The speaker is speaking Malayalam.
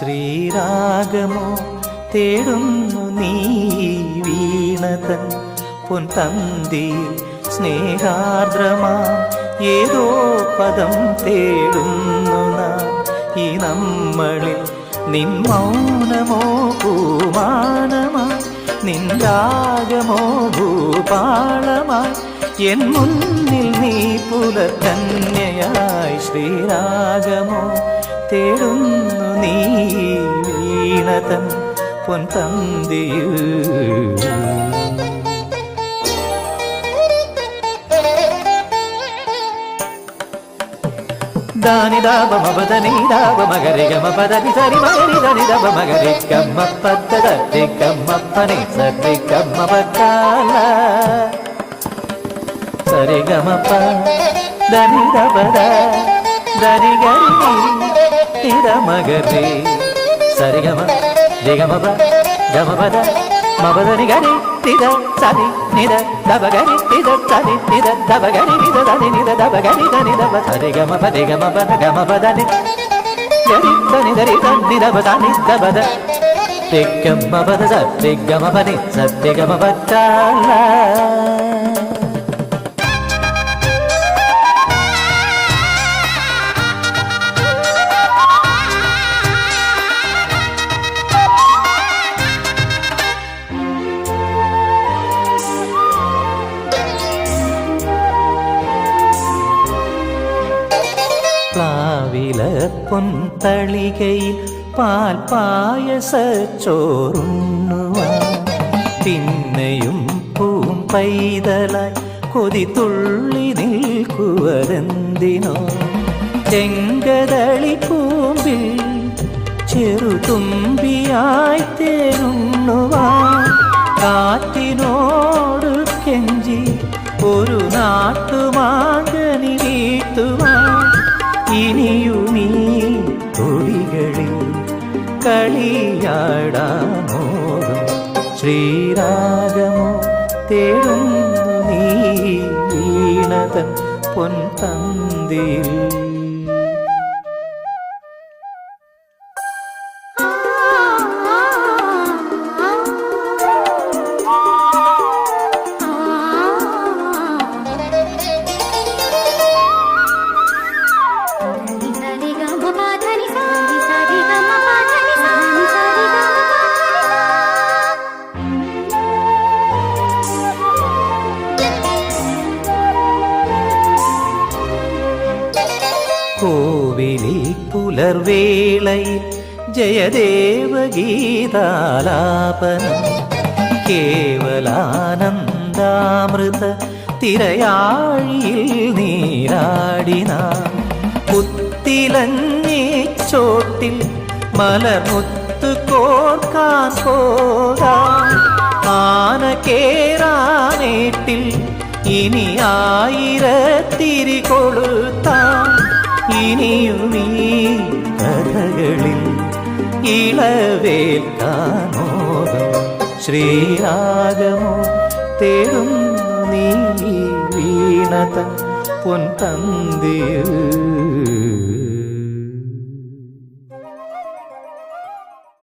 ശ്രീരാഗമോ തേടുന്നു നീ വീണതൻ പൊൻതന്തിയിൽ സ്നേഹാർദ്രമാ ഏതോ പദം തേടുന്നു ഈ നമ്മളിൽ നിൻ മൗനമോ പൂമാനമായി നിൻ രാഗമോ ഭൂപാളമായി എൻ മുന്നിൽ നീ പുലർക്കന്യയായി ശ്രീരാഗമോ തേടുന്നു നീ വീണതൻ പൊൻതന്തിയിൽ దాని దాబ మబదని దాబ మగరి గమ పదని సరి మగరి దని దబ మగరి కమ్మ పద్ద దత్తి కమ్మ పని సరి కమ్మ బకాల సరి గమ ప దని దబద దని గరి నిడమగరి సరిగమ దిగమబ గమబద మబదని గరి తిద సరి నిద దబగరి తిద సరి నిద దబగరి నిద దని నిద దబగరి దని దబ సరిగమ దిగమ పద గమ గరి దని దరి దని దబ దని దబద తిగ్గమ్మ పద సత్తిగమ പ്ലാവില പൊൻതളികയിൽ പാൽ പായസ ചോറുണ്ണുവാൻ. പിന്നെയും പൂം പൈതലായി കൊതി തുള്ളി നിൽക്കുവരെന്തിനോ ചെങ്കതളി പൂമ്പിൽ ചെറുതുമ്പിയായി തേരുണ്ണുവാൻ കാറ്റിനോട് കെഞ്ചി ഒരു നാട്ടുമാകനി വീട്ടുവാൻ. ഇനിയുമീ തൊടികളിൽ കളിയാടാമോകം ശ്രീരാഗമോ തേടുന്നു നീ വീണതൻ പൊൻതന്തിയിൽ കോവിലിൽ പുലർവേളയിൽ ജയദേവഗീതാലാപനം. കേവലാനന്ദാമൃത തിരയാഴിയിൽ നീരാടിന പുത്തിലഞ്ഞി ചോട്ടിൽ മലമുത്ത് കോർക്കാൻ പോകാം. ആന കേറാനേട്ടിൽ ഇനി ആയിരത്തിരി കൊളുത്താം. ഇനിയും ഈ കഥകളിൽ ഇളവേൽക്കാനോദം ശ്രീരാഗമോ തേടും നീ വീണത പൊൻതന്തിയിൽ.